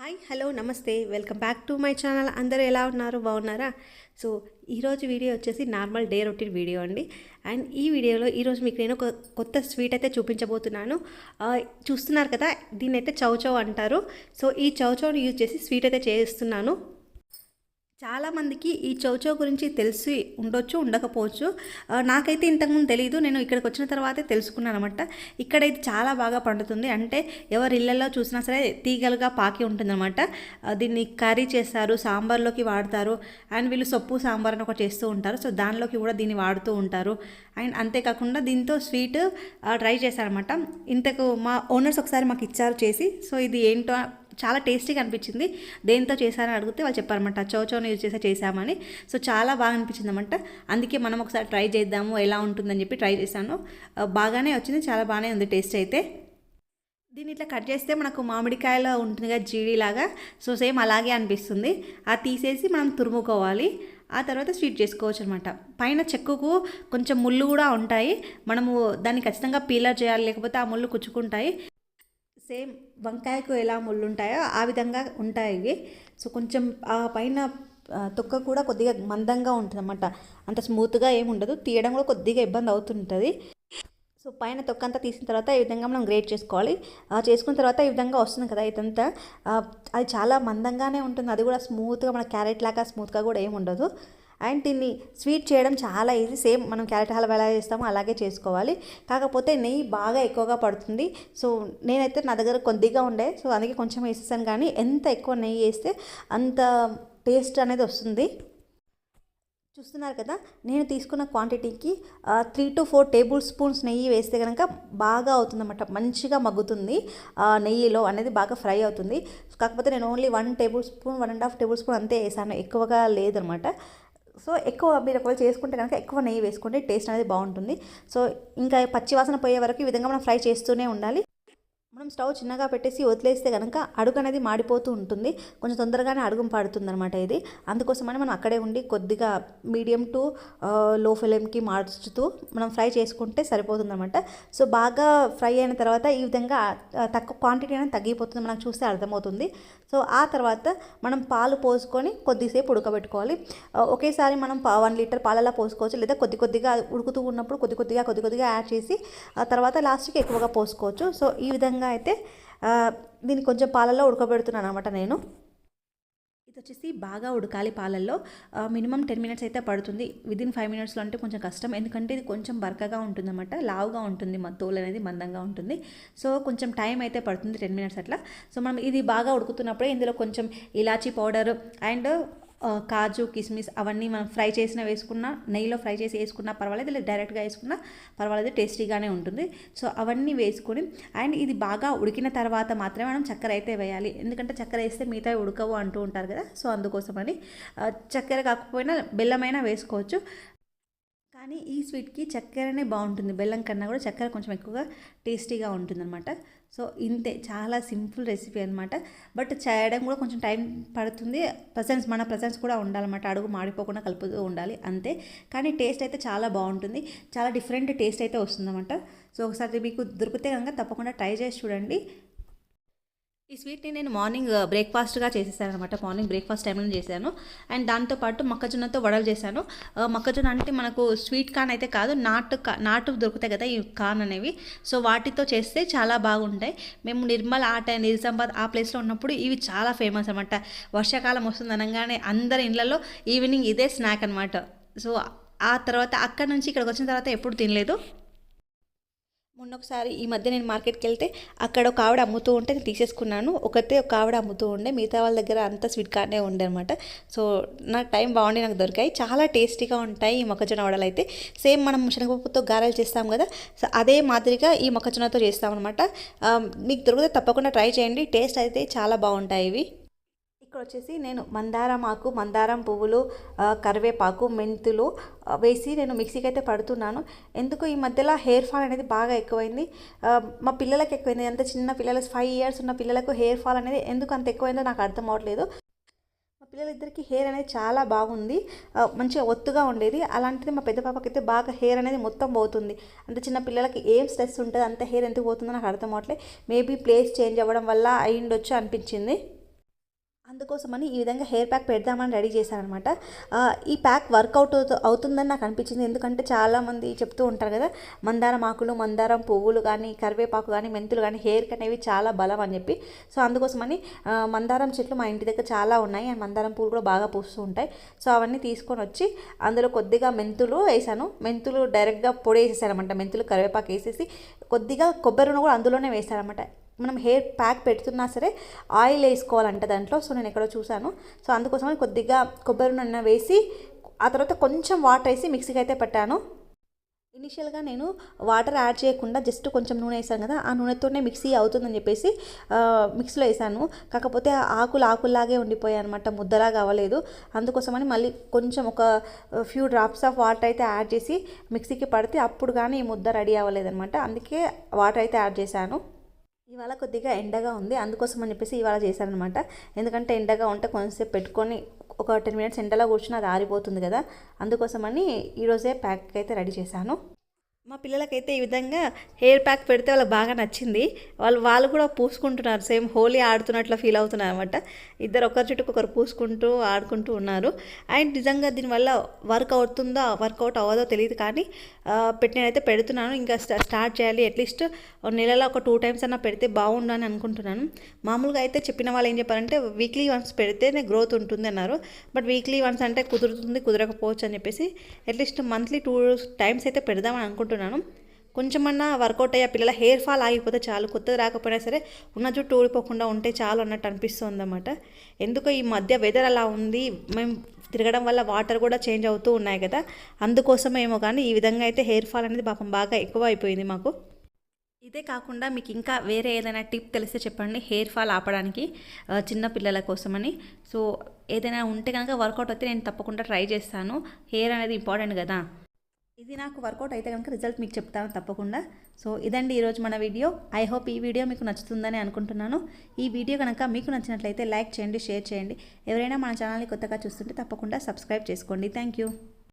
Hi hello నమస్తే. Welcome back to my channel. అందరూ ఎలా ఉన్నారు? బాగున్నారా? సో ఈరోజు వీడియో వచ్చేసి నార్మల్ డే రొటీన్ వీడియో అండి. అండ్ ఈ వీడియోలో ఈరోజు మీకు నేను ఒక కొత్త స్వీట్ అయితే చూపించబోతున్నాను. చూస్తున్నారు కదా దీన్ని అయితే చౌచౌ అంటారు. సో ఈ చౌచౌని యూజ్ చేసి స్వీట్ అయితే చేస్తున్నాను. చాలామందికి ఈ చౌచౌ గురించి తెలిసి ఉండొచ్చు ఉండకపోవచ్చు. నాకైతే ఇంతకుముందు తెలియదు నేను ఇక్కడికి వచ్చిన తర్వాతే తెలుసుకున్నాను అనమాట ఇక్కడైతే చాలా బాగా పండుతుంది. అంటే ఎవరి ఇళ్ళల్లో చూసినా సరే తీగలుగా పాకి ఉంటుందన్నమాట దీన్ని కర్రీ చేస్తారు సాంబార్లోకి వాడతారు. అండ్ వీళ్ళు సొప్పు సాంబార్ అని ఒకటి చేస్తూ ఉంటారు. సో దానిలోకి కూడా దీన్ని వాడుతూ ఉంటారు. అండ్ అంతేకాకుండా దీంతో స్వీట్ ట్రై చేశారనమాట ఇంతకు మా ఓనర్స్ ఒకసారి మాకు ఇచ్చారు చేసి. సో ఇది ఏంటో చాలా టేస్టీగా అనిపించింది. దేంతో చేశారని అడిగితే వాళ్ళు చెప్పారన్నమాట చౌచౌని యూజ్ చేసే చేశామని. సో చాలా బాగా అనిపించింది అనమాట అందుకే మనం ఒకసారి ట్రై చేద్దాము ఎలా ఉంటుందని చెప్పి ట్రై చేశాను. బాగానే వచ్చింది చాలా బాగానే ఉంది టేస్ట్ అయితే. దీన్ని ఇట్లా కట్ చేస్తే మనకు మామిడికాయలో ఉంటుంది కదా జీడిలాగా సో సేమ్ అలాగే అనిపిస్తుంది. అది తీసేసి మనం తురుముకోవాలి. ఆ తర్వాత స్వీట్ చేసుకోవచ్చు అనమాట పైన చెక్కుకు కొంచెం ముళ్ళు కూడా ఉంటాయి. మనము దాన్ని ఖచ్చితంగా పీలర్ చేయాలి లేకపోతే ఆ ముళ్ళు కుచ్చుకుంటాయి. సేమ్ వంకాయకు ఎలా ముళ్ళు ఉంటాయో ఆ విధంగా ఉంటాయి ఇవి. సో కొంచెం ఆ పైన తొక్క కూడా కొద్దిగా మందంగా ఉంటుంది అనమాట అంత స్మూత్గా ఏమి ఉండదు. తీయడం కూడా కొద్దిగా ఇబ్బంది అవుతుంటుంది. సో పైన తొక్క అంతా తీసిన తర్వాత ఈ విధంగా మనం గ్రేట్ చేసుకోవాలి. ఆ, చేసుకున్న తర్వాత ఈ విధంగా వస్తుంది కదా ఇదంతా. అది చాలా మందంగానే ఉంటుంది. అది కూడా స్మూత్గా మన క్యారెట్ లాగా స్మూత్గా కూడా ఏమి ఉండదు. అండ్ దీన్ని స్వీట్ చేయడం చాలా ఈజీ. సేమ్ మనం క్యారెట్ హల్వా ఎలా చేస్తామో అలాగే చేసుకోవాలి. కాకపోతే నెయ్యి బాగా ఎక్కువగా పడుతుంది. సో నేనైతే నా దగ్గర కొద్దిగా ఉండే. సో అందుకే కొంచెం వేసేసాను. కానీ ఎంత ఎక్కువ నెయ్యి వేస్తే అంత టేస్ట్ అనేది వస్తుంది. చూస్తున్నారు కదా నేను తీసుకున్న క్వాంటిటీకి three to four tablespoons నెయ్యి వేస్తే కనుక బాగా అవుతుందన్నమాట. మంచిగా మగ్గుతుంది ఆ, నెయ్యిలో అనేది బాగా ఫ్రై అవుతుంది. కాకపోతే నేను only one tablespoon one and half tablespoon అంతే వేసాను. ఎక్కువగా లేదనమాట సో ఎక్కువ మీరు ఒకవేళ చేసుకుంటే కనుక ఎక్కువ నెయ్యి వేసుకుంటే టేస్ట్ అనేది బాగుంటుంది. సో ఇంకా పచ్చి వాసన పోయే వరకు ఈ విధంగా మనం ఫ్రై చేస్తూనే ఉండాలి. మనం స్టవ్ చిన్నగా పెట్టేసి వదిలేస్తే కనుక అడుగు అనేది మాడిపోతూ ఉంటుంది. కొంచెం తొందరగానే అడుగు పాడుతుంది అనమాట ఇది. అందుకోసమని మనం అక్కడే ఉండి కొద్దిగా మీడియం టు లో ఫ్లేమ్కి మార్చుతూ మనం ఫ్రై చేసుకుంటే సరిపోతుంది అనమాట సో బాగా ఫ్రై అయిన తర్వాత ఈ విధంగా తక్కువ క్వాంటిటీ అనేది తగ్గిపోతుంది మనకు చూస్తే అర్థమవుతుంది. సో ఆ తర్వాత మనం పాలు పోసుకొని కొద్దిసేపు ఉడకబెట్టుకోవాలి. ఒకేసారి మనం వన్ లీటర్ పాలలా పోసుకోవచ్చు. లేదా కొద్ది కొద్దిగా ఉడుకుతూ ఉన్నప్పుడు కొద్ది కొద్దిగా కొద్ది కొద్దిగా యాడ్ చేసి ఆ తర్వాత లాస్ట్కి ఎక్కువగా పోసుకోవచ్చు. సో ఈ విధంగా అయితే దీన్ని కొంచెం పాలల్లో ఉడకబెడుతున్నాను అనమాట నేను. ఇది వచ్చేసి బాగా ఉడకాలి పాలల్లో. మినిమం టెన్ మినిట్స్ అయితే పడుతుంది. విదిన్ ఫైవ్ మినిట్స్లో అంటే కొంచెం కష్టం. ఎందుకంటే ఇది కొంచెం బరకగా ఉంటుంది అనమాట లావుగా ఉంటుంది. మా తోలు అనేది మందంగా ఉంటుంది. సో కొంచెం టైం అయితే పడుతుంది. టెన్ మినిట్స్ అట్లా. సో మనం ఇది బాగా ఉడుకుతున్నప్పుడే ఇందులో కొంచెం ఇలాచీ పౌడర్ అండ్ కాజు కిస్మిస్ అవన్నీ మనం ఫ్రై చేసిన వేసుకున్నా నెయ్యిలో ఫ్రై చేసి వేసుకున్నా పర్వాలేదు లేదా డైరెక్ట్గా వేసుకున్నా పర్వాలేదు టేస్టీగానే ఉంటుంది. సో అవన్నీ వేసుకొని అండ్ ఇది బాగా ఉడికిన తర్వాత మాత్రమే మనం చక్కెర అయితే వేయాలి. ఎందుకంటే చక్కెర వేస్తే మిగతా ఉడకవు అంటూ ఉంటారు కదా సో అందుకోసమని చక్కెర కాకపోయినా బెల్లమైనా వేసుకోవచ్చు. కానీ ఈ స్వీట్కి చక్కెరనే బాగుంటుంది. బెల్లం కన్నా కూడా చక్కెర కొంచెం ఎక్కువగా టేస్టీగా ఉంటుందన్నమాట. సో ఇంతే. చాలా సింపుల్ రెసిపీ అనమాట బట్ చేయడం కూడా కొంచెం టైం పడుతుంది. ప్రజెన్స్ మన ప్రజెన్స్ కూడా ఉండాలన్నమాట. అడుగు మాడిపోకుండా కలుపుతూ ఉండాలి. అంతే. కానీ టేస్ట్ అయితే చాలా బాగుంటుంది. చాలా డిఫరెంట్ టేస్ట్ అయితే వస్తుందన్నమాట. సో ఒకసారి మీకు దొరికితే కనుక తప్పకుండా ట్రై చేసి చూడండి. ఈ స్వీట్ని నేను మార్నింగ్ బ్రేక్ఫాస్ట్గా చేసేసాను అనమాట మార్నింగ్ బ్రేక్ఫాస్ట్ టైంలో చేశాను. అండ్ దాంతోపాటు మొక్కజొన్నతో వడలు చేశాను. మొక్కజొన్న అంటే మనకు స్వీట్ కార్న్ అయితే కాదు నాటు కా నాటు దొరుకుతాయి కదా ఈ కార్న్ అనేవి. సో వాటితో చేస్తే చాలా బాగుంటాయి. మేము నిర్మల్ ఆట టైం నిజామాబాద్ ఆ ప్లేస్లో ఉన్నప్పుడు ఇవి చాలా ఫేమస్ అనమాట వర్షాకాలం వస్తుంది అనగానే అందరి ఇళ్ళలో ఈవినింగ్ ఇదే స్నాక్ అనమాట సో ఆ తర్వాత అక్కడ నుంచి ఇక్కడికి వచ్చిన తర్వాత ఎప్పుడు తినలేదు. మొన్న ఒకసారి ఈ మధ్య నేను మార్కెట్కి వెళ్తే అక్కడ ఒక ఆవిడ అమ్ముతూ ఉంటే నేను తీసేసుకున్నాను. ఒకతే ఒక ఆవిడ అమ్ముతూ ఉండే మిగతా వాళ్ళ దగ్గర అంత స్వీట్ కార్నే ఉండే అనమాట సో నా టైం బాగుండి నాకు దొరికాయి. చాలా టేస్టీగా ఉంటాయి ఈ మొక్కజొన్న వడలు అయితే. సేమ్ మనం శనగపప్పుతో గారెలు చేస్తాం కదా సో అదే మాదిరిగా ఈ మొక్కజొన్నతో చేస్తాం అనమాట మీకు దొరికితే తప్పకుండా ట్రై చేయండి. టేస్ట్ అయితే చాలా బాగుంటాయి ఇవి. ఇప్పుడు వచ్చేసి నేను మందారం ఆకు మందారం పువ్వులు కరివేపాకు మెంతులు వేసి నేను మిక్సీకి అయితే పడుతున్నాను. ఎందుకు ఈ మధ్యలో హెయిర్ ఫాల్ అనేది బాగా ఎక్కువైంది? మా పిల్లలకి ఎక్కువైంది. అంత చిన్న పిల్లలు ఫైవ్ ఇయర్స్ ఉన్న పిల్లలకు హెయిర్ ఫాల్ అనేది ఎందుకు అంత ఎక్కువైందో నాకు అర్థం అవట్లేదు. మా పిల్లలిద్దరికి హెయిర్ అనేది చాలా బాగుంది. మంచిగా ఒత్తుగా ఉండేది. అలాంటిది మా పెద్ద పాపకి అయితే బాగా హెయిర్ అనేది మొత్తం పోతుంది. అంత చిన్న పిల్లలకి ఏం స్ట్రెస్ ఉంటుంది అంత హెయిర్ ఎందుకు పోతుందో నాకు అర్థం అవ్వట్లేదు మేబీ ప్లేస్ చేంజ్ అవ్వడం వల్ల అయ్యిండొచ్చు అనిపించింది. అందుకోసమని ఈ విధంగా హెయిర్ ప్యాక్ పెడదామని రెడీ చేశానమాట ఈ ప్యాక్ వర్కౌట్ అవుతుందని నాకు అనిపించింది. ఎందుకంటే చాలామంది చెప్తూ ఉంటారు కదా మందారం ఆకులు మందారం పువ్వులు కానీ కరివేపాకు కానీ మెంతులు కానీ హెయిర్కి అనేవి చాలా బలం అని చెప్పి. సో అందుకోసమని మందారం చెట్లు మా ఇంటి దగ్గర చాలా ఉన్నాయి. అండ్ మందారం పువ్వులు కూడా బాగా పూస్తూ ఉంటాయి. సో అవన్నీ తీసుకొని వచ్చి అందులో కొద్దిగా మెంతులు వేసాను. మెంతులు డైరెక్ట్గా పొడి వేసేసారనమాట. మెంతులు కరివేపాకు వేసేసి కొద్దిగా కొబ్బరి నూనె కూడా అందులోనే వేసానమాట మనం హెయిర్ ప్యాక్ పెడుతున్నా సరే ఆయిల్ వేసుకోవాలంట దాంట్లో. సో నేను ఎక్కడో చూశాను. సో అందుకోసమని కొద్దిగా కొబ్బరి నూనె వేసి ఆ తర్వాత కొంచెం వాటర్ వేసి మిక్సీకి అయితే పెట్టాను. ఇనిషియల్గా నేను వాటర్ యాడ్ చేయకుండా జస్ట్ కొంచెం నూనె వేసాను కదా ఆ నూనెతోనే మిక్సీ అవుతుందని చెప్పేసి మిక్సీలో వేసాను. కాకపోతే ఆకులు ఆకుల్లాగే ఉండిపోయాయి అనమాట ముద్దలాగా అవ్వలేదు. అందుకోసమని మళ్ళీ కొంచెం ఒక ఫ్యూ డ్రాప్స్ ఆఫ్ వాటర్ అయితే యాడ్ చేసి మిక్సీకి పడితే అప్పుడు కానీ ఈ ముద్ద రెడీ అవ్వలేదనమాట అందుకే వాటర్ అయితే యాడ్ చేశాను. ఇవాళ కొద్దిగా ఎండగా ఉంది. అందుకోసం అని చెప్పేసి ఇవాళ చేశానమాట ఎందుకంటే ఎండగా ఉంటే కొంచెంసేపు పెట్టుకొని ఒక టెన్ మినిట్స్ ఎండలో కూర్చుని అది ఆరిపోతుంది కదా. అందుకోసమని ఈరోజే ప్యాక్ అయితే రెడీ చేశాను. మా పిల్లలకైతే ఈ విధంగా హెయిర్ ప్యాక్ పెడితే వాళ్ళకి బాగా నచ్చింది. వాళ్ళు వాళ్ళు కూడా పూసుకుంటున్నారు. సేమ్ హోలీ ఆడుతున్నట్లు ఫీల్ అవుతున్నారు అనమాట ఇద్దరు ఒకరి చుట్టూ ఒకరు పూసుకుంటూ ఆడుకుంటూ ఉన్నారు. అండ్ నిజంగా దీనివల్ల వర్క్ అవుతుందో వర్కౌట్ అవ్వదో తెలియదు కానీ పెట్టినైతే నేనైతే పెడుతున్నాను. ఇంకా స్టార్ట్ చేయాలి. అట్లీస్ట్ నెలలో ఒక టూ టైమ్స్ అన్నా పెడితే బాగుండు అని అనుకుంటున్నాను. మామూలుగా అయితే చెప్పిన వాళ్ళు ఏం చెప్పారంటే వీక్లీ వన్స్ పెడితేనే గ్రోత్ ఉంటుంది అన్నారు. బట్ వీక్లీ వన్స్ అంటే కుదురుతుంది కుదరకపోవచ్చు అని చెప్పేసి అట్లీస్ట్ మంత్లీ టూ టైమ్స్ అయితే పెడదామని అనుకుంటున్నాను. కొంచెమన్నా వర్కౌట్ అయ్యే పిల్లల హెయిర్ ఫాల్ ఆగిపోతే చాలు కొత్తది రాకపోయినా సరే ఉన్న జుట్టు ఊడిపోకుండా ఉంటే చాలు అన్నట్టు అనిపిస్తుంది అన్నమాట ఎందుకో ఈ మధ్య వెదర్ అలా ఉంది మేము తిరగడం వల్ల వాటర్ కూడా చేంజ్ అవుతూ ఉన్నాయి కదా. అందుకోసమేమో కానీ ఈ విధంగా అయితే హెయిర్ ఫాల్ అనేది పాపం బాగా ఎక్కువ అయిపోయింది మాకు. ఇదే కాకుండా మీకు ఇంకా వేరే ఏదైనా టిప్ తెలిస్తే చెప్పండి హెయిర్ ఫాల్ ఆపడానికి చిన్న పిల్లల కోసమని. సో ఏదైనా ఉంటే కనుక వర్కౌట్ అయితే నేను తప్పకుండా ట్రై చేస్తాను. హెయిర్ అనేది ఇంపార్టెంట్ కదా. ఇది నాకు వర్కౌట్ అయితే కనుక రిజల్ట్ మీకు చెప్తాను తప్పకుండా. సో ఇదండి ఈరోజు మన వీడియో. ఐ హోప్ ఈ వీడియో మీకు నచ్చుతుందని అనుకుంటున్నాను. ఈ వీడియో కనుక మీకు నచ్చినట్లయితే లైక్ చేయండి షేర్ చేయండి. ఎవరైనా మన ఛానల్ని కొత్తగా చూస్తుంటే తప్పకుండా సబ్స్క్రైబ్ చేసుకోండి. Thank you.